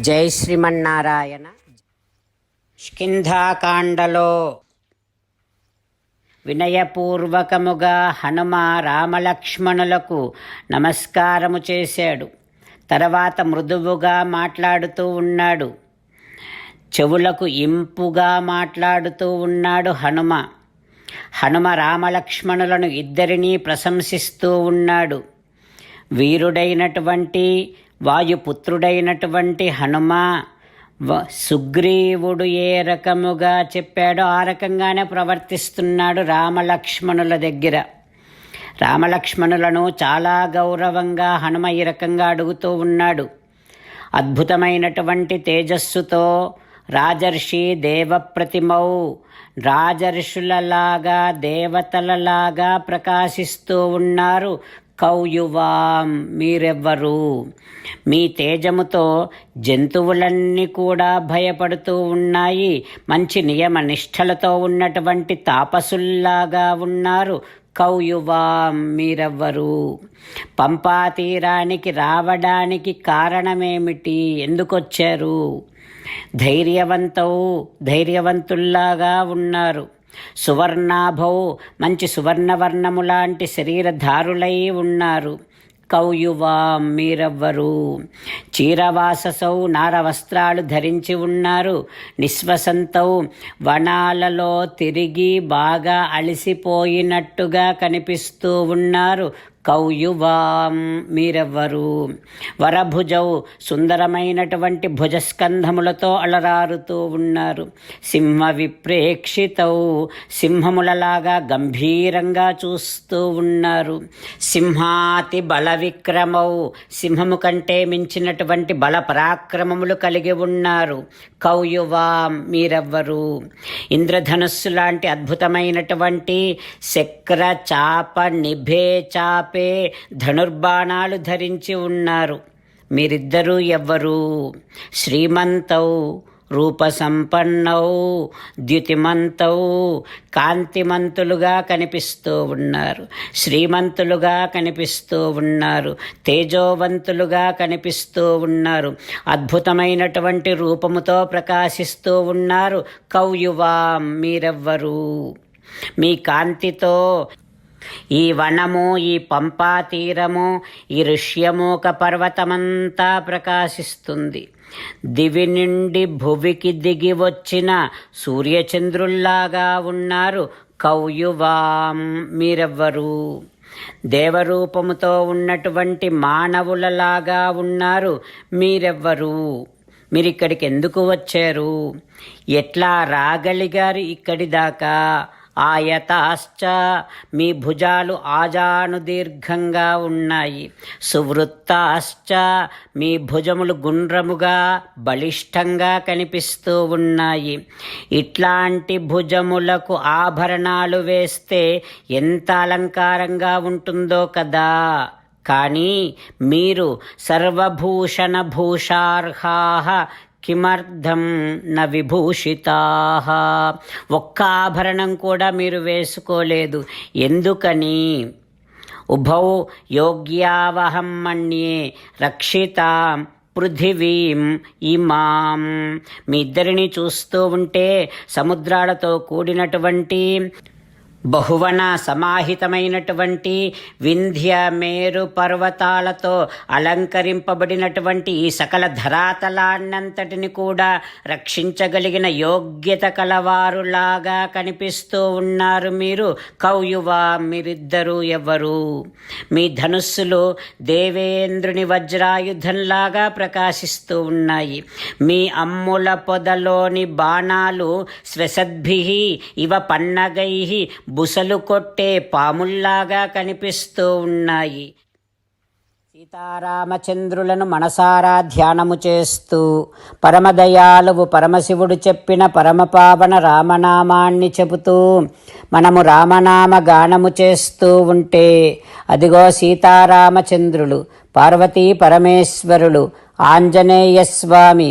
జై శ్రీమన్నారాయణ. స్కింధాకాండలో వినయపూర్వకముగా హనుమ రామలక్ష్మణులకు నమస్కారము చేశాడు. తర్వాత మృదువుగా మాట్లాడుతూ ఉన్నాడు. చెవులకు ఇంపుగా మాట్లాడుతూ ఉన్నాడు హనుమ. హనుమ రామలక్ష్మణులను ఇద్దరినీ ప్రశంసిస్తూ ఉన్నాడు. వీరుడైనటువంటి వాయుపుత్రుడైనటువంటి హనుమ సుగ్రీవుడు ఏ రకముగా చెప్పాడో ఆ రకంగానే ప్రవర్తిస్తున్నాడు రామలక్ష్మణుల దగ్గర. రామలక్ష్మణులను చాలా గౌరవంగా హనుమ ఈ రకంగా అడుగుతూ ఉన్నాడు. అద్భుతమైనటువంటి తేజస్సుతో రాజర్షి దేవప్రతిమౌ రాజర్షులలాగా దేవతలలాగా ప్రకాశిస్తూ ఉన్నారు. కౌయువాం మీరెవ్వరు. మీ తేజముతో జంతువులన్నీ కూడా భయపడుతూ ఉన్నాయి. మంచి నియమ నిష్ఠలతో ఉన్నటువంటి తాపసుల్లాగా ఉన్నారు. కౌయువాం మీరెవ్వరు. పంపా తీరానికి రావడానికి కారణమేమిటి? ఎందుకొచ్చారు? ధైర్యవంతవు ధైర్యవంతుల్లాగా ఉన్నారు. సువర్ణాభౌ మంచి సువర్ణవర్ణము లాంటి శరీరధారులై ఉన్నారు. కౌయువా మీరవ్వరు? చీరవాససౌ నార వస్త్రాలు ధరించి ఉన్నారు. నిశ్వసంతౌ వనాలలో తిరిగి బాగా అలసిపోయినట్టుగా కనిపిస్తూ ఉన్నారు. కౌయువాం మీరెవ్వరు? వరభుజౌ సుందరమైనటువంటి భుజస్కంధములతో అలరారుతూ ఉన్నారు. సింహ విప్రేక్షితౌ సింహములలాగా గంభీరంగా చూస్తూ ఉన్నారు. సింహాతి బల విక్రమౌ సింహము కంటే మించినటువంటి బల పరాక్రమములు కలిగి ఉన్నారు. కౌయువాం మీరెవ్వరు? ఇంద్రధనుస్సు లాంటి అద్భుతమైనటువంటి శక్ర చాప నిభే చాప ధనుర్బాణాలు ధరించి ఉన్నారు. మీరిద్దరూ ఎవ్వరు? శ్రీమంతౌ రూపసంపన్నౌ ద్యుతిమంతౌ కాంతిమంతులుగా కనిపిస్తూ ఉన్నారు. శ్రీమంతులుగా కనిపిస్తూ ఉన్నారు. తేజోవంతులుగా కనిపిస్తూ ఉన్నారు. అద్భుతమైనటువంటి రూపముతో ప్రకాశిస్తూ ఉన్నారు. కౌయువాం మీరెవ్వరు? మీ కాంతితో ఈ వనము ఈ పంపా తీరము ఈ ఋష్యమూక పర్వతమంతా ప్రకాశిస్తుంది. దివి నుండి భువికి దిగి వచ్చిన సూర్యచంద్రుల్లాగా ఉన్నారు కౌయువాం మీరెవ్వరు. దేవరూపముతో ఉన్నటువంటి మానవులలాగా ఉన్నారు మీరెవ్వరు. మీరు ఇక్కడికి ఎందుకు వచ్చారు? ఎట్లా రాగలిగారు ఇక్కడి దాకా? ఆయతాశ్చ. మీ భుజాలు ఆజాను దీర్ఘంగా ఉన్నాయి. సువృత్తాశ్చ. మీ భుజములు గుండ్రముగా బలిష్టంగా కనిపిస్తూ ఉన్నాయి. ఇట్లాంటి భుజములకు ఆభరణాలు వేస్తే ఎంత అలంకారంగా ఉంటుందో కదా. కానీ మీరు సర్వభూషణ భూషార్హా కిమర్థం న విభూషితా. ఒక్క ఆభరణం కూడా మీరు వేసుకోలేదు. ఎందుకని? ఉభౌ యోగ్యావహం మణ్యే రక్షితాం పృథివీం ఇమాం. మీ ఇద్దరిని చూస్తూ ఉంటే సముద్రాలతో కూడినటువంటి బహువన సమాహితమైనటువంటి వింధ్య మేరు పర్వతాలతో అలంకరింపబడినటువంటి ఈ సకల ధరాతలాన్నంతటిని కూడా రక్షించగలిగిన యోగ్యత కలవారులాగా కనిపిస్తూ ఉన్నారు మీరు. కౌయువా మీరిద్దరూ ఎవరు మీ ధనుస్సులు దేవేంద్రుని వజ్రాయుధంలాగా ప్రకాశిస్తూ ఉన్నాయి. మీ అమ్ముల పొదలోని బాణాలు శ్వసద్భి ఇవ పన్నగై బుసలు కొట్టే పాముల్లాగా కనిపిస్తూ ఉన్నాయి. సీతారామచంద్రులను మనసారా ధ్యానము చేస్తూ పరమదయాలువు పరమశివుడు చెప్పిన పరమపావన రామనామాన్ని చెబుతూ మనము రామనామ గానము చేస్తూ ఉంటే అదిగో సీతారామచంద్రులు పార్వతీ పరమేశ్వరులు ఆంజనేయ స్వామి